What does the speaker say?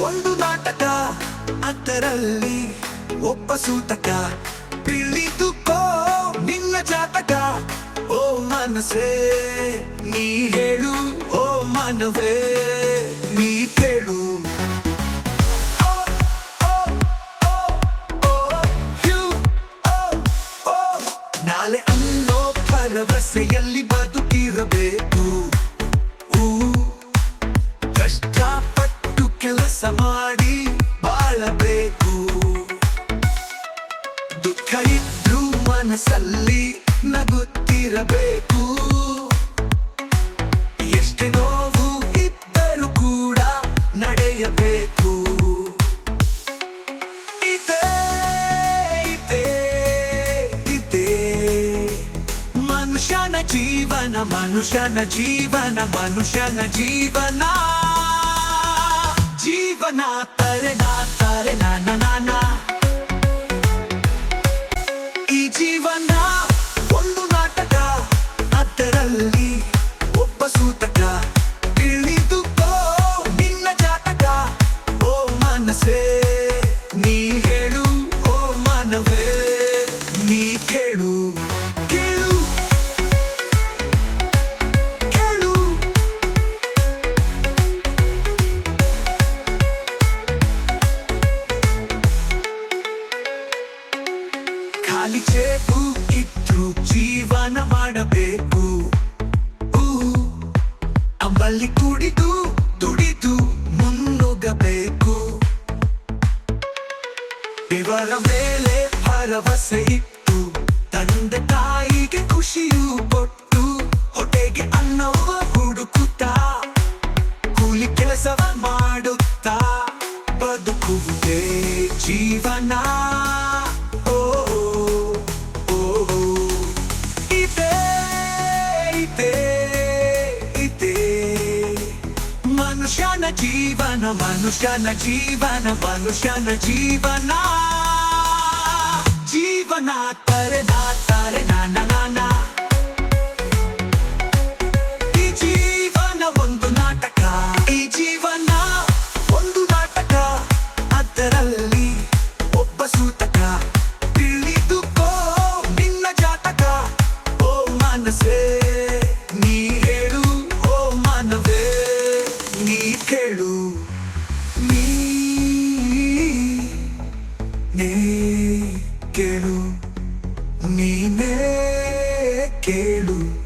ಒಂದು ನಾಟಕ ಅದರಲ್ಲಿ ಒಬ್ಬ ಸೂತಕ. ತಿಳಿದುಕೋ ನಿನ್ನ ಜಾತಕ. ಓ ಮನಸೇ ನೀ ಹೇಳು, ಓ ಮನವೇ, ನೀ ಕೇಳು. ನಾಳೆ ಅನ್ನೋ ಭರವಸೆಯಲ್ಲಿ ಬದುಕಿರಬೇಕು. ಮನಸ್ಸಲ್ಲಿ ನಗುತ್ತಿರಬೇಕು ಎಷ್ಟೇ ನೋವು ಇದ್ದರೂ ಕೂಡ ನಡೆಯಬೇಕು ಇದೆ ಇದೆ ಇದೆ ಮನುಷ್ಯನ ಜೀವನ ಮನುಷ್ಯನ ಜೀವನ ಮನುಷ್ಯನ ಜೀವನ ಜೀವನ ತರೆ ನಾ ತಾರೆ ನಾನ ಖಾಲಿ ಕಿತ್ತು ಜೀವನ ಮಾಡಬೇಕು. ಅಂಬಲ್ಲಿ ಕುಡಿದು, ದುಡಿದು ಮುನ್ನುಗ್ಗಬೇಕು ಇವರ ಮೇಲೆ ಭರವಸೆ ಇತ್ತು ತಂದೆ ತಾಯಿಗೆ ಖುಷಿಯು ಕೊಟ್ಟು, ಹೊಟ್ಟೆಗೆ ಅನ್ನವ ಹುಡುಕುತ್ತಾ, ಕೂಲಿ ಕೆಲಸವ ಮಾಡುತ್ತಾ, ಬದುಕುವುದೇ ಜೀವನ. ಮನುಷ್ಯನ ಜೀವನ ಮನುಷ್ಯನ ಜೀವನ ಮನುಷ್ಯನ ಜೀವನ. ಜೀವನ ತರೆ ನಾ ತಾರೆ ನಾನ ನಾನ ಈ ಜೀವನ ಒಂದು ನಾಟಕ, ಈ ಜೀವನ ಒಂದು ನಾಟಕ. ಅದರಲ್ಲಿ ಒಬ್ಬ ಸೂತಕ, ತಿಳಿದುಕೋ ನಿನ್ನ ಜಾತಕ. ಓ ಮನಸ್ಸೇ. ನೀ ಕೇಳು. ನೀ ನೇ ಕೇಳು. ನೀನೇ ಕೇಳು.